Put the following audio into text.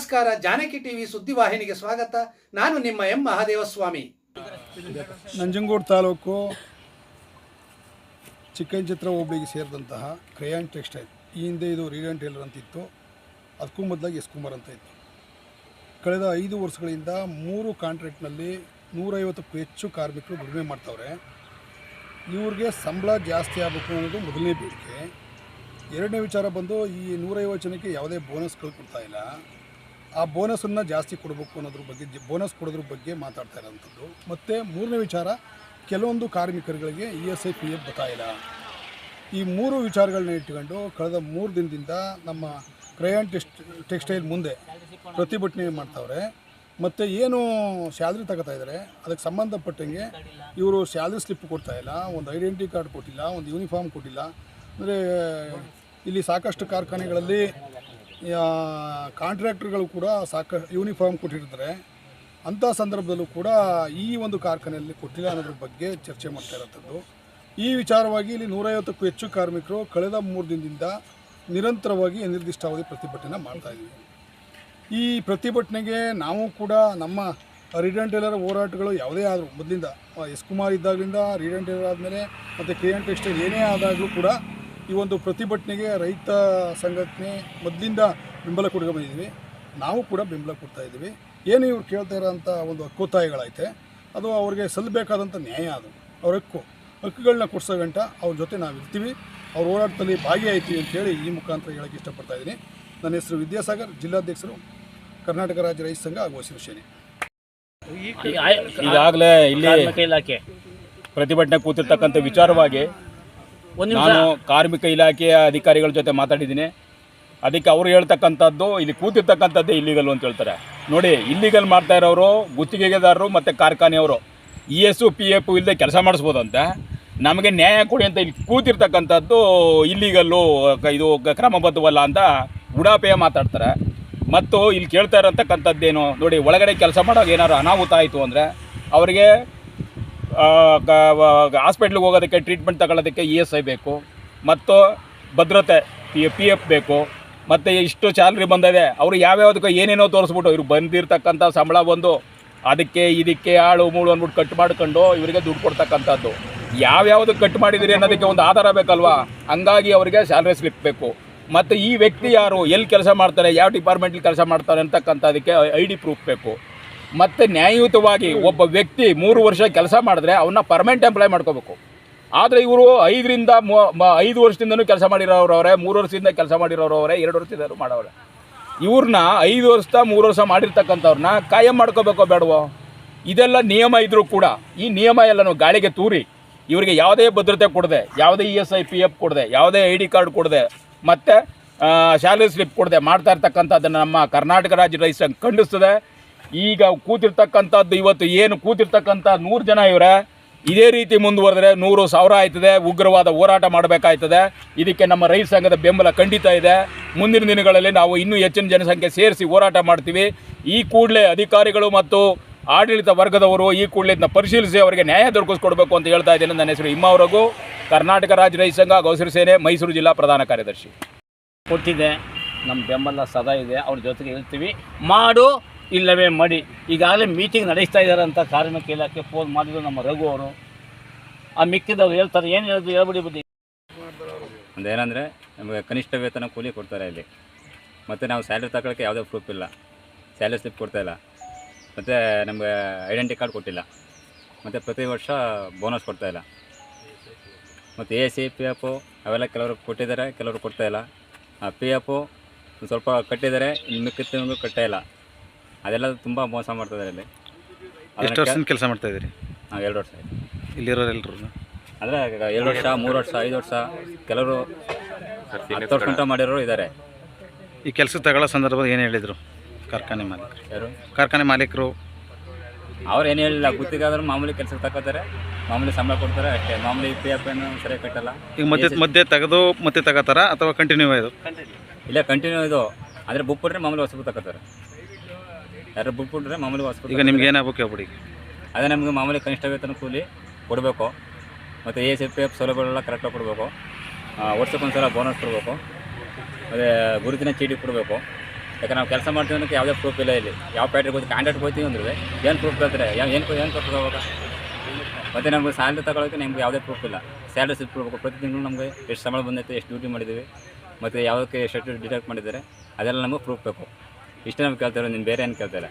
ನಮಸ್ಕಾರ, ಜಾನಕಿ ಟಿವಿ ಸುದ್ದಿವಾಹಿನಿಗೆ ಸ್ವಾಗತ. ನಾನು ನಿಮ್ಮ ಎಂ. ಮಹಾದೇವಸ್ವಾಮಿ. ನಂಜನಗೂಡು ತಾಲೂಕು ಚಿಕ್ಕಂಚಿತ್ರ ಹೋಬಳಿಗೆ ಸೇರಿದಂತಹ ಕ್ರಯಾನ್ ಟೆಕ್ಸ್ಟೈಲ್. ಈ ಹಿಂದೆ ಇದು ರೀಡನ್ ಟೇಲರ್ ಅಂತಿತ್ತು. ಅದಕ್ಕೂ ಮೊದಲಾಗಿ ಎಸ್. ಕುಮಾರ್ ಅಂತ ಇತ್ತು. ಕಳೆದ ಐದು ವರ್ಷಗಳಿಂದ ಮೂರು ಕಾಂಟ್ರಾಕ್ಟ್ನಲ್ಲಿ ನೂರೈವತ್ತಕ್ಕೂ ಹೆಚ್ಚು ಕಾರ್ಮಿಕರು ದುಡಿಮೆ ಮಾಡ್ತವ್ರೆ. ಇವ್ರಿಗೆ ಸಂಬಳ ಜಾಸ್ತಿ ಆಗಬೇಕು ಅನ್ನೋದು ಮೊದಲನೇ ಬೇಡಿಕೆ. ಎರಡನೇ ವಿಚಾರ ಬಂದು ಈ ನೂರೈವತ್ತು ಜನಕ್ಕೆ ಯಾವುದೇ ಬೋನಸ್ಗಳು ಕೊಡ್ತಾ ಇಲ್ಲ. ಆ ಬೋನಸನ್ನು ಜಾಸ್ತಿ ಕೊಡಬೇಕು ಅನ್ನೋದ್ರ ಬಗ್ಗೆ ಬೋನಸ್ ಕೊಡೋದ್ರ ಬಗ್ಗೆ ಮಾತಾಡ್ತಾ ಇರೋವಂಥದ್ದು ಮತ್ತು ಮೂರನೇ ವಿಚಾರ, ಕೆಲವೊಂದು ಕಾರ್ಮಿಕರುಗಳಿಗೆ E S I P F ಬರ್ತಾಯಿಲ್ಲ ಈ ಮೂರು ವಿಚಾರಗಳನ್ನ ಇಟ್ಕೊಂಡು ಕಳೆದ ಮೂರು ದಿನದಿಂದ ನಮ್ಮ ಕ್ರಯಾನ್ ಟೆಕ್ಸ್ಟ್, ಟೆಕ್ಸ್ಟೈಲ್ ಮುಂದೆ ಪ್ರತಿಭಟನೆ ಮಾಡ್ತಾವ್ರೆ. ಮತ್ತು ಏನು ಸ್ಯಾಲ್ರಿ ತಗೋತಾ ಇದ್ದಾರೆ ಅದಕ್ಕೆ ಸಂಬಂಧಪಟ್ಟಂಗೆ ಇವರು ಸ್ಯಾಲ್ರಿ ಸ್ಲಿಪ್ ಕೊಡ್ತಾ ಇಲ್ಲ, ಒಂದು ಐಡೆಂಟಿ ಕಾರ್ಡ್ ಕೊಟ್ಟಿಲ್ಲ, ಒಂದು ಯೂನಿಫಾರ್ಮ್ ಕೊಟ್ಟಿಲ್ಲ. ಅಂದರೆ ಇಲ್ಲಿ ಸಾಕಷ್ಟು ಕಾರ್ಖಾನೆಗಳಲ್ಲಿ ಕಾಂಟ್ರಾಕ್ಟರ್ಗಳು ಕೂಡ ಸಾಕ ಯೂನಿಫಾರ್ಮ್ ಕೊಟ್ಟಿರ್ತಾರೆ. ಅಂಥ ಸಂದರ್ಭದಲ್ಲೂ ಕೂಡ ಈ ಒಂದು ಕಾರ್ಖಾನೆಯಲ್ಲಿ ಕೊಟ್ಟಿಲ್ಲ ಅನ್ನೋದ್ರ ಬಗ್ಗೆ ಚರ್ಚೆ ಮಾಡ್ತಾ ಇರೋಂಥದ್ದು. ಈ ವಿಚಾರವಾಗಿ ಇಲ್ಲಿ ನೂರೈವತ್ತಕ್ಕೂ ಹೆಚ್ಚು ಕಾರ್ಮಿಕರು ಕಳೆದ ಮೂರು ದಿನದಿಂದ ನಿರಂತರವಾಗಿ ನಿರ್ದಿಷ್ಟಾವಧಿ ಪ್ರತಿಭಟನೆ ಮಾಡ್ತಾ ಇದ್ದೀವಿ ಈ ಪ್ರತಿಭಟನೆಗೆ ನಾವು ಕೂಡ ನಮ್ಮ ರೀಡನ್ ಟೇಲರ್ ಹೋರಾಟಗಳು ಯಾವುದೇ ಆದರೂ, ಮೊದಲಿಂದ ಎಸ್ ಕುಮಾರ್ ಇದ್ದಾಗಲಿಂದ ರೀಡನ್ ಟೇಲರ್ ಆದಮೇಲೆ ಮತ್ತು ಕೆ ಎನ್ ಟೆಕ್ಸ್ಟೈಲ್ ಏನೇ ಆದಾಗಲೂ ಕೂಡ ಈ ಒಂದು ಪ್ರತಿಭಟನೆಗೆ ರೈತ ಸಂಘಟನೆ ಮೊದಲಿಂದ ಬೆಂಬಲ ಕೊಡ್ಕೊಂಡು ಬಂದಿದ್ದೀವಿ. ನಾವು ಕೂಡ ಬೆಂಬಲ ಕೊಡ್ತಾ ಇದ್ದೀವಿ. ಏನು ಇವ್ರು ಕೇಳ್ತಾ ಇರೋಂಥ ಒಂದು ಹಕ್ಕೊತ್ತಾಯಗಳೈತೆ ಅದು ಅವ್ರಿಗೆ ಸಲ್ಲಬೇಕಾದಂಥ ನ್ಯಾಯ ಅದು. ಅವ್ರ ಹಕ್ಕು. ಹಕ್ಕುಗಳನ್ನ ಕೊಡಿಸೋ ಗಂಟ ಅವ್ರ ಜೊತೆ ನಾವು ಇರ್ತೀವಿ ಅವ್ರ ಹೋರಾಟದಲ್ಲಿ ಭಾಗಿಯಾಯ್ತೀವಿ ಅಂತೇಳಿ ಈ ಮುಖಾಂತರ ಹೇಳೋಕ್ಕೆ ಇಷ್ಟಪಡ್ತಾ ಇದ್ದೀನಿ. ನನ್ನ ಹೆಸರು ವಿದ್ಯಾಸಾಗರ್ ಜಿಲ್ಲಾಧ್ಯಕ್ಷರು ಕರ್ನಾಟಕ ರಾಜ್ಯ ರೈತ ಸಂಘ ಹಾಗೂ ಹಸಿರು ಸೇನೆ ಈಗಾಗಲೇ ಇಲ್ಲಿ ಇಲಾಖೆ. ಪ್ರತಿಭಟನೆ ಕೂತಿರ್ತಕ್ಕಂಥ ವಿಚಾರವಾಗಿ ನಾನು ಕಾರ್ಮಿಕ ಇಲಾಖೆಯ ಅಧಿಕಾರಿಗಳ ಜೊತೆ ಮಾತಾಡಿದ್ದೀನಿ. ಅದಕ್ಕೆ ಅವರು ಹೇಳ್ತಕ್ಕಂಥದ್ದು, ಇಲ್ಲಿ ಕೂತಿರ್ತಕ್ಕಂಥದ್ದೇ ಇಲ್ಲಿಗಲ್ ಅಂತ ಹೇಳ್ತಾರೆ. ನೋಡಿ ಇಲ್ಲಿಗಲ್ ಮಾಡ್ತಾ ಇರೋರು, ಗುತ್ತಿಗೆದಾರರು ಮತ್ತು ಕಾರ್ಖಾನೆಯವರು ಇ ಎಸ್ ಪಿ ಎಫ್ ಇಲ್ಲದೆ ಕೆಲಸ ಮಾಡಿಸ್ಬೋದಂತೆ. ನಮಗೆ ನ್ಯಾಯ ಕೊಡಿ ಅಂತ ಇಲ್ಲಿ ಕೂತಿರ್ತಕ್ಕಂಥದ್ದು ಇಲ್ಲಿಗಲ್ಲು ಇದು ಕ್ರಮಬದ್ಧವಲ್ಲ ಅಂತ ಉಡಾಪೆಯ ಮಾತಾಡ್ತಾರೆ. ಮತ್ತು ಇಲ್ಲಿ ಕೇಳ್ತಾ ಇರತಕ್ಕಂಥದ್ದೇನು, ನೋಡಿ, ಒಳಗಡೆ ಕೆಲಸ ಮಾಡೋಕೆ ಏನಾದ್ರು ಅನಾಹುತ ಆಯಿತು ಅಂದರೆ, ಅವರಿಗೆ ಹಾಸ್ಪಿಟ್ಲಿಗೆ ಹೋಗೋದಕ್ಕೆ ಟ್ರೀಟ್ಮೆಂಟ್ ತಗೊಳ್ಳೋದಕ್ಕೆ ಇ ಎಸ್ ಐ ಬೇಕು, ಮತ್ತು ಭದ್ರತೆ, ಪಿ ಪಿ ಎಫ್ ಬೇಕು, ಮತ್ತು ಇಷ್ಟು ಸ್ಯಾಲ್ರಿ ಬಂದಿದೆ, ಅವರು ಯಾವ್ಯಾವುದಕ್ಕೆ ಏನೇನೋ ತೋರಿಸ್ಬಿಟ್ಟು, ಇವ್ರು ಬಂದಿರತಕ್ಕಂಥ ಸಂಬಳ ಬಂದು, ಅದಕ್ಕೆ ಇದಕ್ಕೆ ಆಳು, ಮೂಳು ಅಂದ್ಬಿಟ್ಟು ಕಟ್ ಮಾಡ್ಕೊಂಡು ಇವರಿಗೆ ದುಡ್ಡು ಕೊಡ್ತಕ್ಕಂಥದ್ದು. ಯಾವ್ಯಾವ್ದು ಕಟ್ ಮಾಡಿದಿರಿ ಅನ್ನೋದಕ್ಕೆ ಒಂದು ಆಧಾರ ಬೇಕಲ್ವಾ? ಹಂಗಾಗಿ ಅವರಿಗೆ ಸ್ಯಾಲ್ರಿ ಸ್ಲಿಪ್ ಬೇಕು. ಮತ್ತು ಈ ವ್ಯಕ್ತಿ ಯಾರು, ಎಲ್ಲಿ ಕೆಲಸ ಮಾಡ್ತಾರೆ, ಯಾವ ಡಿಪಾರ್ಟ್ಮೆಂಟಲ್ಲಿ ಕೆಲಸ ಮಾಡ್ತಾರೆ ಅಂತಕ್ಕಂಥದಕ್ಕೆ ಐ ಡಿ ಪ್ರೂಫ್ ಬೇಕು. ಮತ್ತು ನ್ಯಾಯಯುತವಾಗಿ ಒಬ್ಬ ವ್ಯಕ್ತಿ ಮೂರು ವರ್ಷ ಕೆಲಸ ಮಾಡಿದ್ರೆ ಅವನ್ನ ಪರ್ಮನೆಂಟ್ ಎಂಪ್ಲಾಯ್ ಮಾಡ್ಕೋಬೇಕು. ಆದರೆ ಇವರು ಐದರಿಂದ ಐದು ವರ್ಷದಿಂದನೂ ಕೆಲಸ ಮಾಡಿರೋರವರೇ ಮೂರು ವರ್ಷದಿಂದ ಕೆಲಸ ಮಾಡಿರೋರವರೇ ಎರಡು ವರ್ಷದಿಂದ ಮಾಡೋರೆ ಇವ್ರನ್ನ ಐದು ವರ್ಷ ಮೂರು ವರ್ಷ ಮಾಡಿರ್ತಕ್ಕಂಥವ್ರನ್ನ ಕಾಯಂ ಮಾಡ್ಕೋಬೇಕೋ ಬೇಡವೋ? ಇದೆಲ್ಲ ನಿಯಮ ಇದ್ರೂ ಕೂಡ ಈ ನಿಯಮ ಎಲ್ಲನೂ ಗಾಳಿಗೆ ತೂರಿ ಇವರಿಗೆ ಯಾವುದೇ ಭದ್ರತೆ ಕೊಡದೆ ಯಾವುದೇ E S I P F ಕೊಡದೆ ಯಾವುದೇ ಐ ಡಿ ಕಾರ್ಡ್ ಕೊಡದೆ ಮತ್ತು ಸ್ಯಾಲರಿ ಸ್ಲಿಪ್ ಕೊಡದೆ ಮಾಡ್ತಾ ಇರ್ತಕ್ಕಂಥದ್ದನ್ನು ನಮ್ಮ ಕರ್ನಾಟಕ ರಾಜ್ಯ ರೈಸ್ ಸಂಘ ಖಂಡಿಸ್ತದೆ. ಈಗ ಕೂತಿರ್ತಕ್ಕಂಥದ್ದು ಇವತ್ತು ಏನು ಕೂತಿರ್ತಕ್ಕಂಥ ನೂರು ಜನ ಇವರೇ, ಇದೇ ರೀತಿ ಮುಂದುವರೆದ್ರೆ ನೂರು ಸಾವಿರ ಆಯ್ತದೆ, ಉಗ್ರವಾದ ಹೋರಾಟ ಮಾಡಬೇಕಾಯ್ತದೆ. ಇದಕ್ಕೆ ನಮ್ಮ ರೈತ ಸಂಘದ ಬೆಂಬಲ ಖಂಡಿತ ಇದೆ. ಮುಂದಿನ ದಿನಗಳಲ್ಲಿ ನಾವು ಇನ್ನೂ ಹೆಚ್ಚಿನ ಜನಸಂಖ್ಯೆ ಸೇರಿಸಿ ಹೋರಾಟ ಮಾಡ್ತೀವಿ. ಈ ಕೂಡಲೇ ಅಧಿಕಾರಿಗಳು ಮತ್ತು ಆಡಳಿತ ವರ್ಗದವರು ಈ ಕೂಡಲೇ ಇದನ್ನ ಪರಿಶೀಲಿಸಿ ಅವರಿಗೆ ನ್ಯಾಯ ದೊರಕಿಸ್ಕೊಡ್ಬೇಕು ಅಂತ ಹೇಳ್ತಾ ಇದ್ದೇನೆ ನನ್ನ ಹೆಸರು ಇಮ್ಮವರೆಗೂ ಕರ್ನಾಟಕ ರಾಜ್ಯ ರೈತ ಸಂಘ, ಗೌಸರಿ ಸೇನೆ, ಮೈಸೂರು ಜಿಲ್ಲಾ ಪ್ರಧಾನ ಕಾರ್ಯದರ್ಶಿ. ಕೊಟ್ಟಿದೆ. ನಮ್ಮ ಬೆಂಬಲ ಸದಾ ಇದೆ. ಅವ್ರ ಜೊತೆಗೆ ಇರ್ತೀವಿ. ಮಾಡು. ಇಲ್ಲವೇ ಮಡಿ. ಈಗಾಗಲೇ ಮೀಟಿಂಗ್ ನಡೆಸ್ತಾ ಇದ್ದಾರೆ ಅಂತ ಕಾರ್ಮಿಕ ಇಲಾಖೆ ಫೋನ್ ಮಾಡಿದ್ರು ನಮ್ಮ ರಘು ಅವರು. ಆ ಮಿಕ್ಕಿದವರು ಹೇಳ್ತಾರೆ, ಏನು ಹೇಳಿದ್ರು ಹೇಳ್ಬಿಡಿ ಬಿಡಿ ಒಂದೇನಂದರೆ ನಮಗೆ ಕನಿಷ್ಠ ವೇತನ ಕೂಲಿ ಕೊಡ್ತಾರೆ ಇಲ್ಲಿ. ಮತ್ತು ನಾವು ಸ್ಯಾಲ್ರಿ ತಗೊಳ್ಳೋಕ್ಕೆ ಯಾವುದೇ ಪ್ರೂಫ್ ಇಲ್ಲ. ಸ್ಯಾಲ್ರಿ ಸ್ಲಿಪ್ ಕೊಡ್ತಾ ಇಲ್ಲ. ಮತ್ತು ನಮಗೆ ಐಡೆಂಟಿ ಕಾರ್ಡ್ ಕೊಟ್ಟಿಲ್ಲ. ಮತ್ತು ಪ್ರತಿ ವರ್ಷ ಬೋನಸ್ ಕೊಡ್ತಾ ಇಲ್ಲ. ಮತ್ತು ಎ ಸಿ ಪಿ ಎಫು ಅವೆಲ್ಲ ಕೆಲವರು ಕೊಟ್ಟಿದ್ದಾರೆ, ಕೆಲವರು ಕೊಡ್ತಾ ಇಲ್ಲ. ಪಿ ಎಫು ಸ್ವಲ್ಪ ಕಟ್ಟಿದ್ದಾರೆ, ಇನ್ನು ಮಿಕ್ಕಿದ ತಿಂಗಳು ಇಲ್ಲ. ಅದೆಲ್ಲ ತುಂಬ ಮೋಸ ಮಾಡ್ತಿದ್ದಾರೆ ಇಲ್ಲಿ ಎಷ್ಟು ವರ್ಷದಿಂದ ಕೆಲಸ ಮಾಡ್ತಾ ಇದ್ದೀರಿ? ನಾವು ಎರಡು ವರ್ಷ ಆಯ್ತು. ಇಲ್ಲಿರೋರು ಎಲ್ಲರೂ ಅಂದರೆ ಎರಡು ವರ್ಷ ಮೂರು ವರ್ಷ ಐದು ವರ್ಷ ಕೆಲವರು ಹತ್ತು ವರ್ಷ ಗಂಟ ಮಾಡಿರೋರು ಇದ್ದಾರೆ ಈ ಕೆಲಸ ತಗೊಳ್ಳೋ ಸಂದರ್ಭದಲ್ಲಿ ಏನು ಹೇಳಿದರು ಕಾರ್ಖಾನೆ ಮಾಲೀಕರು? ಯಾರು? ಕಾರ್ಖಾನೆ ಮಾಲೀಕರು ಅವ್ರು ಏನು ಹೇಳಿಲ್ಲ ಗುತ್ತಿಗಾದ್ರೆ ಮಾಮೂಲಿ ಕೆಲಸಕ್ಕೆ ತಗೋತಾರೆ ಮಾಮೂಲಿ ಸಂಬಳ ಕೊಡ್ತಾರೆ ಅಷ್ಟೇ. ಮಾಮೂಲಿ ಪಿ ಎಫ್ ಏನು ಸರಿಯಾಗಿ ಕಟ್ಟಲ್ಲ. ಈಗ ಮಧ್ಯೆ ಮಧ್ಯೆ ತೆಗೆದು ಮತ್ತೆ ತಗೋತಾರ ಅಥವಾ ಕಂಟಿನ್ಯೂ ಇದು? ಇಲ್ಲ ಕಂಟಿನ್ಯೂ ಇದು. ಆದರೆ ಬುಕ್ ಕೊಟ್ಟರೆ ಮಾಮೂಲಿ ಹೊಸಬು ತಗೋತಾರೆ ಯಾರು ಬುಕ್ ಬಿಟ್ರೆ ಮಾಮೂಲಿ ಹೊಸಬು ಈಗ ನಿಮ್ಗೆ ಏನಾಗಬೇಕು ಹೇಳ್ಬಿಡಿ. ಅದೇ ನಮಗೆ ಮಾಮೂಲಿ ಕನಿಷ್ಠ ವೇತನ ಕೂಲಿ ಕೊಡಬೇಕು. ಮತ್ತು ಎ ಸಿ ಪಿ ಎಫ್ ಸೌಲಭ್ಯಗಳೆಲ್ಲ ಕರೆಕ್ಟಾಗಿ ಕೊಡಬೇಕು. ವರ್ಷಕ್ಕೊಂದ್ಸಲ ಬೋನಸ್ ಕೊಡಬೇಕು. ಮತ್ತು ಗುರುತಿನ ಚೀಟಿ ಕೊಡಬೇಕು. ಯಾಕಂದ್ರೆ ನಾವು ಕೆಲಸ ಮಾಡ್ತೀವಿ ಅನ್ನೋಕ್ಕೆ ಯಾವುದೇ ಪ್ರೂಫ್ ಇಲ್ಲ ಇಲ್ಲಿ. ಯಾವ ಪ್ಯಾಟ್ರಿಗೆ ಹೋಗಿ ಕಾಂಟ್ಯಾಕ್ಟ್ ಹೋಗ್ತೀವಿ ಅಂದ್ರೆ ಏನು ಪ್ರೂಫ್ ಕೇಳ್ತಾರೆ? ಯಾವ ಏನು ಏನು ಕೊಡ್ತದೆ ಅವಾಗ ಮತ್ತು ನಮಗೆ ಸ್ಯಾಲ್ರಿ ತಗೊಳ್ಳೋಕ್ಕೆ ನಿಮ್ಗೆ ಯಾವುದೇ ಪ್ರೂಫ್ ಇಲ್ಲ. ಸ್ಯಾಲ್ರಿ ಸಿಪ್ ಕೊಡಬೇಕು. ಪ್ರತಿ ತಿಂಗಳು ನಮಗೆ ಎಷ್ಟು ಸಂಬಳ ಬಂದೈತೆ ಎಷ್ಟು ಡ್ಯೂಟಿ ಮಾಡಿದ್ದೀವಿ. ಮತ್ತು ಯಾವುದಕ್ಕೆ ಎಷ್ಟು ಡಿಟೆಕ್ಟ್ ಮಾಡಿದ್ದಾರೆ. ಅದೆಲ್ಲ ನಮಗೆ ಪ್ರೂಫ್ ಬೇಕು. ಇಷ್ಟೇ ನಮ್ಗೆ ಕೇಳ್ತಾರೆ ನೀನು ಬೇರೆ ಏನು ಕೇಳ್ತಾರೆ